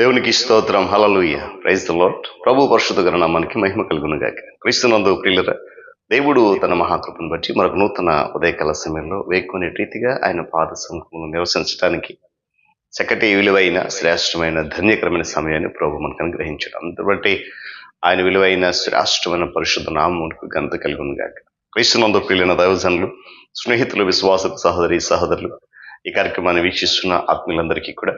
దేవునికి స్తోత్రం. Hallelujah praise the Lord ప్రభు పరిశుద్ధ మనకి మహిమ కలుగునుగాక. క్రీస్తునందు ప్రియులర దేవుడు తన మహాకృపను బట్టి మరొక నూతన ఉదయకాల సమయంలో వేకునే రీతిగా ఆయన పాద సంఖ్యను నివసించడానికి చక్కటి విలువైన శ్రేష్టమైన ధన్యకరమైన సమయాన్ని ప్రభు మనకు అనుగ్రహించడం. అందుబట్టి ఆయన విలువైన శ్రేష్టమైన పరిశుద్ధ నామమునకు ఘనత కలుగునుగాక. క్రీస్తునందు ప్రియులైన దైవజనులు స్నేహితులు విశ్వాస సహోదరి సహోదరులు ఈ కార్యక్రమాన్ని వీక్షిస్తున్న ఆత్మీయులందరికీ కూడా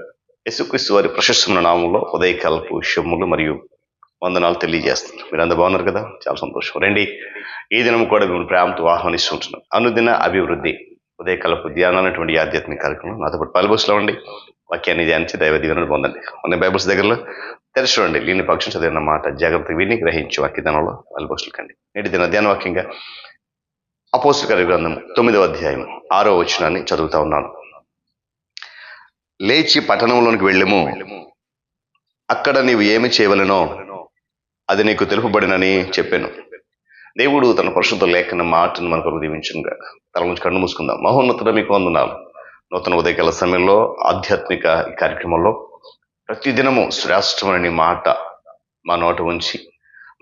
యశుక్రీస్తు వారి ప్రశస్తమైన నామంలో ఉదయకాలపు శమ్ములు మరియు వందనాలు తెలియజేస్తున్నారు మీరు అంత బాగున్నారు కదా? చాలా సంతోషం. రండి. ఈ దినం కూడా మిమ్మల్ని ప్రేమతో ఆహ్వానిస్తుంటున్నాం. అనుదిన అభివృద్ధి ఉదయకాలపు ధ్యానాలటువంటి ఈ ఆధ్యాత్మిక కార్యక్రమం నాతో పాటు బైబుల్స్లో ఉండి వాక్యాన్ని ధ్యానించి దైవ దీవెనలు పొందండి. ఉన్న బైబుల్స్ దగ్గరలో తెరిచి లేని పక్షం చదివిన మాట జాగ్రత్త విని గ్రహించి వాక్య దినంలో బైబుల్స్లు కండి. నేటి దిన ధ్యాన వాక్యంగా అపోస్తుల గ్రంథం తొమ్మిదవ అధ్యాయం ఆరో వచనాన్ని చదువుతా ఉన్నాను. లేచి పట్టణంలోనికి వెళ్ళము. అక్కడ నీవు ఏమి చేయవలెనో అది నీకు తెలుపబడినని చెప్పాను. దేవుడు తన పరిశుద్ధ లేఖన మాటను మనకు దీవించనుగా. తల నుంచి కన్ను మూసుకుందాం. మహోన్నతుడ మీకు వందనాలు. నూతన ఉదయకాల సమయంలో ఆధ్యాత్మిక ఈ కార్యక్రమంలో ప్రతిదినము శ్రేష్టమైన మాట మా నోట ఉంచి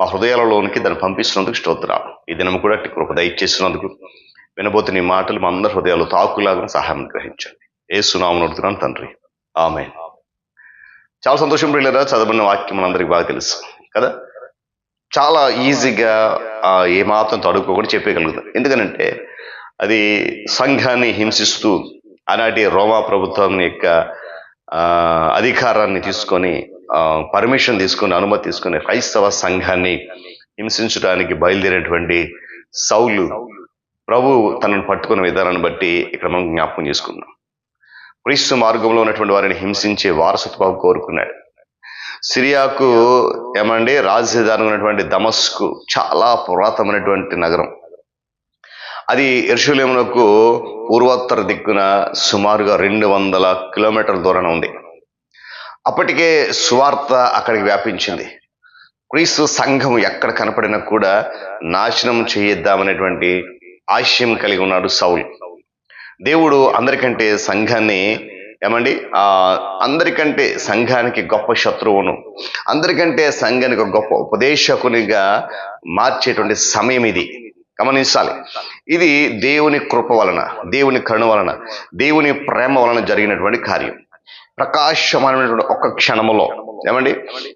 మా హృదయాలలోనికి దాన్ని పంపిస్తున్నందుకు స్తోత్రాలు. ఈ దినం కూడా అట్టి కృప దయచేసినందుకు మాటలు మా అందరి హృదయాలు తాకులాగా సహాయం గ్రహించండి. ఏ సునామను అడుగుతున్నాను తండ్రి. ఆమె చాలా సంతోషం ప్రియులరా చదవబడిన వాక్యం మనందరికి బాగా తెలుసు కదా? చాలా ఈజీగా ఏ మాత్రం తడుకోకుండా చెప్పగలుగుతాం ఎందుకనంటే అది సంఘాన్ని హింసిస్తూ ఆనాటి రోమా ప్రభుత్వం యొక్క అధికారాన్ని తీసుకొని పర్మిషన్ తీసుకొని అనుమతి తీసుకొని క్రైస్తవ సంఘాన్ని హింసించడానికి బయలుదేరినటువంటి సౌలు ప్రభు తనను పట్టుకున్న విధానాన్ని బట్టి ఇక్కడ మనం జ్ఞాపకం చేసుకున్నాం క్రీస్తు మార్గంలో ఉన్నటువంటి వారిని హింసించే వారసత్వం కోరుకున్నాడు. సిరియాకు ఏమండి రాజధాని ఉన్నటువంటి దమస్కు చాలా పురాతనమైనటువంటి నగరం. అది ఎరుషులేమునకు పూర్వోత్తర దిక్కున సుమారుగా రెండు వందల కిలోమీటర్ల దూరం ఉంది. అప్పటికే సువార్త అక్కడికి వ్యాపించింది. క్రీస్తు సంఘం ఎక్కడ కనపడినా కూడా నాశనం చేయిద్దామనేటువంటి ఆశయం కలిగి ఉన్నాడు సౌల్. దేవుడు అందరికంటే సంఘాన్ని ఏమండి? అందరికంటే సంఘానికి గొప్ప శత్రువును అందరికంటే సంఘానికి ఒక గొప్ప ఉపదేశకునిగా మార్చేటువంటి సమయం ఇది. గమనించాలి. ఇది దేవుని కృప వలన దేవుని కరుణ వలన దేవుని ప్రేమ వలన జరిగినటువంటి కార్యం. ప్రకాశమైనటువంటి ఒక్క క్షణములో ఏమండి?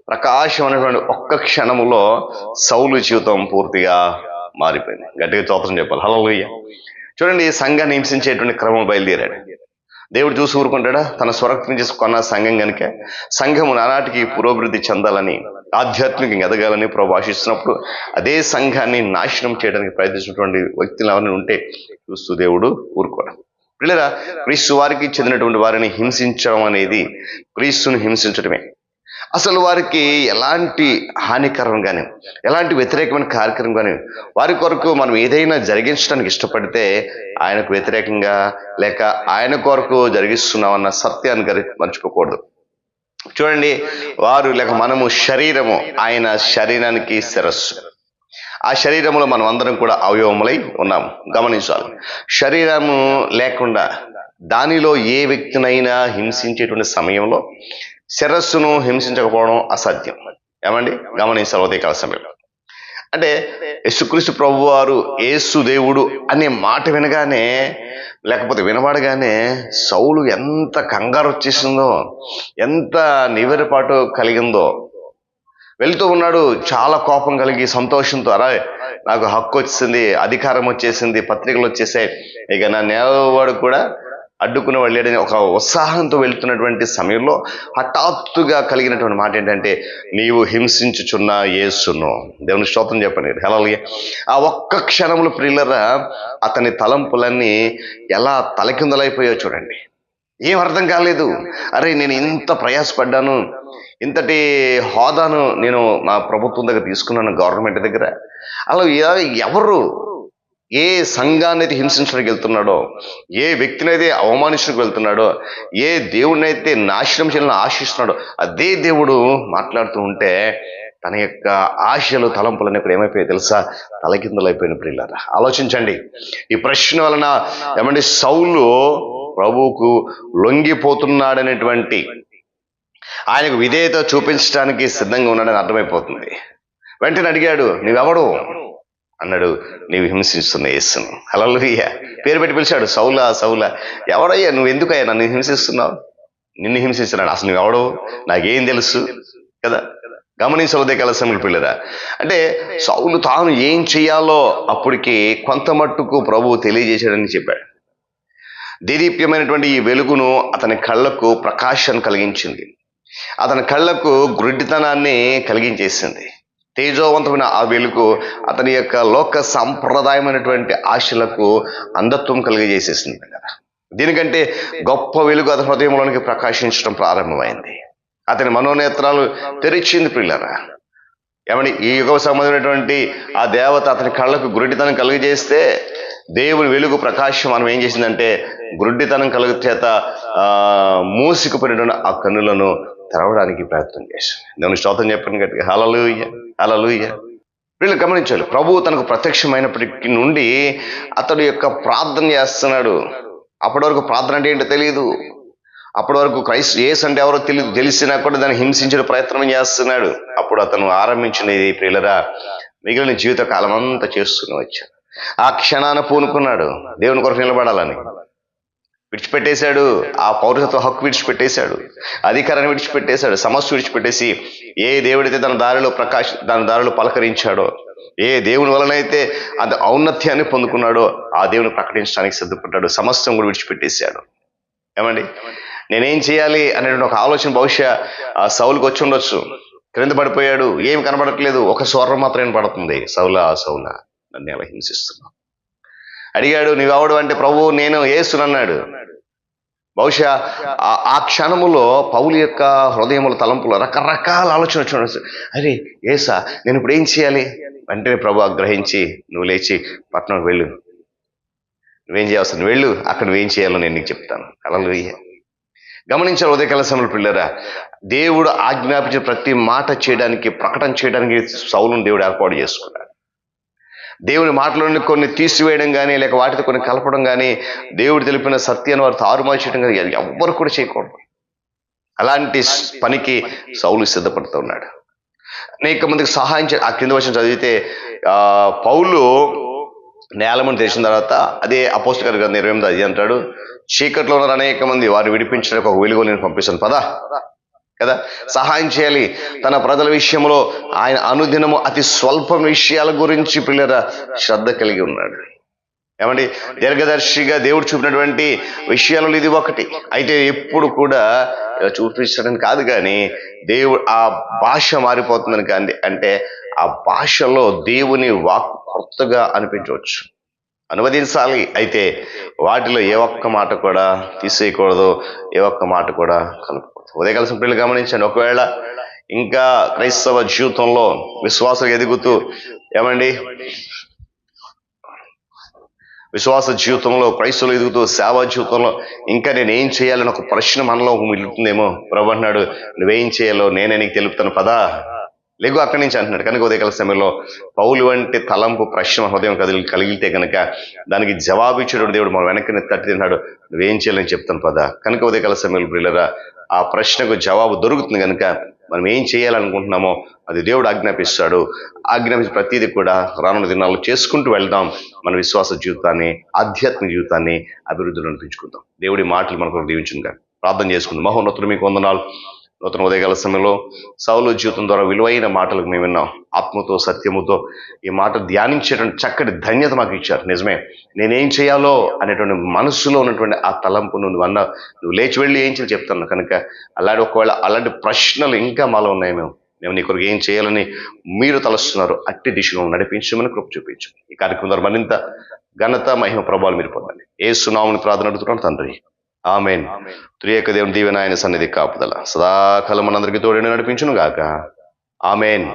ప్రకాశమైనటువంటి ఒక్క క్షణములో సౌలు జీవితం పూర్తిగా మారిపోయింది. గట్టిగా చోత్రం చెప్పాలి. హలో చూడండి సంఘాన్ని హింసించేటువంటి క్రమం బయలుదేరాడు. దేవుడు చూసి ఊరుకుంటాడా? తన స్వరక్తం చేసుకున్న కొన్న సంఘం కనుక సంఘము నానాటికి పురోభివృద్ధి చెందాలని ఆధ్యాత్మికంగా ఎదగాలని ప్రభు ఆశిస్తున్నప్పుడు అదే సంఘాన్ని నాశనం చేయడానికి ప్రయత్నించినటువంటి వ్యక్తులు ఎవరైనా ఉంటే చూస్తూ దేవుడు ఊరుకోవడం పిల్లరా క్రీస్తు వారికి చెందినటువంటి వారిని హింసించడం అనేది క్రీస్తుని హింసించడమే. అసలు వారికి ఎలాంటి హానికరం కానీ ఎలాంటి వ్యతిరేకమైన కార్యక్రమం కానీ వారి కొరకు మనం ఏదైనా జరిగించడానికి ఇష్టపడితే ఆయనకు వ్యతిరేకంగా లేక ఆయన కొరకు జరిగిస్తున్నామన్న సత్యాన్ని గరి మర్చిపోకూడదు. చూడండి వారు లేక మనము శరీరము ఆయన శరీరానికి శిరస్సు. ఆ శరీరంలో మనం అందరం కూడా అవయవములై ఉన్నాము. గమనించాలి. శరీరము లేకుండా దానిలో ఏ వ్యక్తినైనా హింసించేటువంటి సమయంలో శిరస్సును హింసించకపోవడం అసాధ్యం. ఏమండి? గమనించాలి ఉదయకాల సమయంలో. అంటే యేసుక్రీస్తు ప్రభు వారు యేసు దేవుడు అనే మాట వినగానే లేకపోతే వినబడగానే సౌలు ఎంత కంగారు వచ్చేసిందో ఎంత నివెరపాటు కలిగిందో. వెళుతూ ఉన్నాడు చాలా కోపం కలిగి సంతోషంతో అరే నాకు హక్కు వచ్చింది అధికారం వచ్చేసింది పత్రికలు వచ్చేసాయి. ఇక నా నేలవాడు కూడా అడ్డుకుని వెళ్ళాడని ఒక ఉత్సాహంతో వెళ్తున్నటువంటి సమయంలో హఠాత్తుగా కలిగినటువంటి మాట ఏంటంటే నీవు హింసించుచున్న యేసును. దేవుని స్తోత్రం చెప్పండి. హెలలియ ఆ ఒక్క క్షణంలో ప్రిల్లరా అతని తలంపులన్నీ ఎలా తలకిందలైపోయో చూడండి. ఏం అర్థం కాలేదు. అరే నేను ఇంత ప్రయాసపడ్డాను. ఇంతటి హోదాను నేను మా ప్రభుత్వం దగ్గర తీసుకున్నాను గవర్నమెంట్ దగ్గర. అలా ఎవరు ఏ సంఘాన్ని అయితే హింసించడానికి వెళ్తున్నాడో ఏ వ్యక్తిని అయితే అవమానించడానికి వెళ్తున్నాడో ఏ దేవుడిని అయితే నాశనం చేయాలని ఆశిస్తున్నాడో అదే దేవుడు మాట్లాడుతూ ఉంటే తన యొక్క ఆశలు తలంపులన్నీ ఇప్పుడు ఏమైపోయాయి తెలుసా? తలకిందులైపోయిన ప్రియులారా. ఆలోచించండి. ఈ ప్రశ్న వలన ఏమంటే సౌలు ప్రభువుకు లొంగిపోతున్నాడనేటువంటి ఆయనకు విధేయత చూపించడానికి సిద్ధంగా ఉన్నాడని అర్థమైపోతుంది. వెంటనే అడిగాడు నువ్వెవడు? అన్నాడు నీవు హింసిస్తున్న యేసును. హల్లెలూయా పేరు పెట్టి పిలిచాడు సౌలా సౌలా. ఎవడయ్యా నువ్వు ఎందుకయ్యా నన్ను హింసిస్తున్నావు? నిన్ను హింసిస్తున్నాడు. అసలు నువ్వు ఎవడవు నాకేం తెలుసు? కదా? గమనించవదే కల కలసములు పిల్లరా. అంటే సౌలు తాను ఏం చేయాలో అప్పటికి కొంత మట్టుకు ప్రభువు తెలియజేశాడని చెప్పాడు. దీదీప్యమైనటువంటి ఈ వెలుగును అతని కళ్ళకు ప్రకాశం కలిగించింది. అతని కళ్ళకు గుడ్డితనాన్ని కలిగించేసింది. తేజోవంతమైన ఆ వెలుగు అతని యొక్క లోక సంప్రదాయమైనటువంటి ఆశలకు అంధత్వం కలిగజేసేసింది కదా. దీనికంటే గొప్ప వెలుగు అతని హృదయంలోనికి ప్రకాశించడం ప్రారంభమైంది. అతని మనోనేత్రాలు తెరిచింది పిల్లరా. ఏమని ఈ యుగ సంబంధమైనటువంటి ఆ దేవత అతని కళ్ళకు గురుడితనం కలుగజేస్తే దేవుని వెలుగు ప్రకాశం మనం ఏం చేసిందంటే గురుడితనం కలుగు చేత మూసుకుపోయినటువంటి ఆ కన్నులను తెరవడానికి ప్రయత్నం చేసింది. నేను స్తోత్రం చెప్పాను గట్టిగా. అలా లూయ వీళ్ళు గమనించాలి. ప్రభువు తనకు ప్రత్యక్షమైనప్పటి నుండి అతడు యొక్క ప్రార్థన చేస్తున్నాడు. అప్పటి వరకు ప్రార్థన అంటే ఏంటో తెలియదు అప్పటి వరకు క్రైస్ట్ ఏస్ అంటే ఎవరో తెలియదు తెలిసినా కూడా దాన్ని హింసించిన ప్రయత్నం చేస్తున్నాడు. అప్పుడు అతను ఆరంభించినది ప్రియులరా మిగిలిన జీవిత కాలం అంతా చేస్తూనే వచ్చాడు. ఆ క్షణాన పూనుకున్నాడు. దేవుని కొరకు నిలబడాలని. విడిచిపెట్టేశాడు. ఆ పౌరసత్వ హక్కు విడిచిపెట్టేశాడు. అధికారాన్ని విడిచిపెట్టేశాడు. సమస్య విడిచిపెట్టేసి ఏ దేవుడైతే తన దారిలో ప్రకాశ తన దారిలో పలకరించాడో ఏ దేవుని వలనైతే అది ఔన్నత్యాన్ని పొందుకున్నాడో ఆ దేవుని ప్రకటించడానికి సిద్ధపడ్డాడు. సమస్తం కూడా విడిచిపెట్టేశాడు. ఏమండి? నేనేం చేయాలి అనేటువంటి ఒక ఆలోచన బహుశా ఆ సౌలుకి వచ్చి ఉండొచ్చు. క్రింద పడిపోయాడు. ఏమి కనబడట్లేదు. ఒక స్వరం మాత్రమే పడుతుంది సౌలా సౌలా నన్ను ఎలా హింసిస్తున్నావు? అడిగాడు నీవెవడు అంటే ప్రభు నేను ఏసునన్నాడు బహుశా ఆ- ఆ క్షణములో పౌలు యొక్క హృదయముల తలంపులో రకరకాల ఆలోచన వచ్చి అరే ఏసా నేను ఇప్పుడు ఏం చేయాలి? వెంటనే ప్రభు గ్రహించి నువ్వు లేచి పట్టణంకి వెళ్ళు. నువ్వేం చేయాల్సి వెళ్ళు. అక్కడ నువ్వేం చేయాలో నేను నీకు చెప్తాను. అలా గమనించాలి ఉదయకాల సమయంలో పిల్లరా దేవుడు ఆజ్ఞాపించిన ప్రతి మాట చేయడానికి ప్రకటన చేయడానికి సౌలును దేవుడు ఏర్పాటు చేసుకున్నాడు. దేవుని మాటలోని కొన్ని తీసివేయడం కానీ లేక వాటితో కొన్ని కలపడం కానీ దేవుడు తెలిపిన సత్యాన్ని వారు తారుమారు చేయడం కానీ ఎవ్వరు కూడా చేయకూడదు. అలాంటి పనికి సౌలు సిద్ధపడుతున్నాడు. అనేక మందికి సహాయం చే ఆ కింద వచ్చిన చదివితే ఆ పౌలు నేలమని తెలిసిన తర్వాత అదే అపోస్ట్ గారు గ్రంథం ఇరవై ఎనిమిది అది అంటాడు చీకట్లో ఉన్న అనేక మంది వారిని విడిపించడానికి ఒక వెలుగు నేను పంపిస్తాను. పదా. కదా? సహాయం చేయాలి. తన ప్రజల విషయంలో ఆయన అనుదినము అతి స్వల్ప విషయాల గురించి పిల్లల శ్రద్ధ కలిగి ఉన్నాడు. ఏమండి? దీర్ఘదర్శిగా దేవుడు చూపినటువంటి విషయాలలో ఇది ఒకటి. అయితే ఎప్పుడు కూడా ఇలా చూపించడం కాదు కానీ దేవుడు ఆ భాష మారిపోతుందని కానీ అంటే ఆ భాషలో దేవుని వాక్ కొత్తగా అనిపించవచ్చు. అనువదించాలి. అయితే వాటిలో ఏ ఒక్క మాట కూడా తీసేయకూడదు. ఏ ఒక్క మాట కూడా కలపకూడదు ఉదయ కలిసిన పిల్లలు గమనించండి. ఒకవేళ ఇంకా క్రైస్తవ జీవితంలో విశ్వాసం ఎదుగుతూ ఏమండి? విశ్వాస జీవితంలో క్రైస్తవులు ఎదుగుతూ సేవా జీవితంలో ఇంకా నేను ఏం చేయాలని ఒక ప్రశ్న మనలో మిగులుతుందేమో? ప్రభు అన్నాడు నువ్వేం చేయాలో నేనే నీకు తెలుపుతాను. పదా. లేగు అక్కడి నుంచి అంటున్నాడు. కనుక ఉదయకాల సమయంలో పౌలు వంటి తలంపు ప్రశ్న హృదయం కదిలి కలిగితే కనుక దానికి జవాబు ఇచ్చేటువంటి దేవుడు మనం వెనక్కి తట్టి తిన్నాడు నువ్వేం చేయాలని చెప్తాను పదా. కనుక ఉదయకాల సమయంలో బ్రిల్లరా ఆ ప్రశ్నకు జవాబు దొరుకుతుంది కనుక మనం ఏం చేయాలనుకుంటున్నామో అది దేవుడు ఆజ్ఞాపిస్తాడు. ఆజ్ఞాపించిన ప్రతిదీ కూడా రానున్న దినాల్లో చేసుకుంటూ వెళ్దాం. మన విశ్వాస జీవితాన్ని ఆధ్యాత్మిక జీవితాన్ని అభివృద్ధిలో అనిపించుకుందాం దేవుడి మాటలు మనకు దీవించుగా ప్రార్థన చేసుకుందాం. మహోన్నతులు మీకు వందనాలు. నూతన ఉదయకాల సమయంలో సౌలు జీవితం ద్వారా విలువైన మాటలకు మేము విన్నాం. ఆత్మతో సత్యముతో ఈ మాట ధ్యానించేటువంటి చక్కటి ధన్యత మాకు ఇచ్చారు. నిజమే నేనేం చేయాలో అనేటువంటి మనస్సులో ఉన్నటువంటి ఆ తలంపును నువ్వు అన్న నువ్వు లేచి వెళ్ళి ఏం చేయాలి చెప్తాను కనుక అలాంటి ఒకవేళ అలాంటి ప్రశ్నలు ఇంకా మాలో ఉన్నాయి మేము. మేము నీ కొరకు ఏం చేయాలని మీరు తలస్తున్నారు అట్టి దిశలో నడిపించమని కృప చూపించు. ఈ కార్యక్రమం ద్వారా మరింత ఘనత మహిమ ప్రభావాలు మీరు పొందండి. ఏ సునామని ప్రార్థన అడుగుతున్నాను తండ్రి. ఆమెన్. త్రియేక దేవుని దీవెన ఆయన సన్నిధి కాపుదల. సదాకాలం మనందరికీ తోడని నడిపించును గాక ఆమెన్.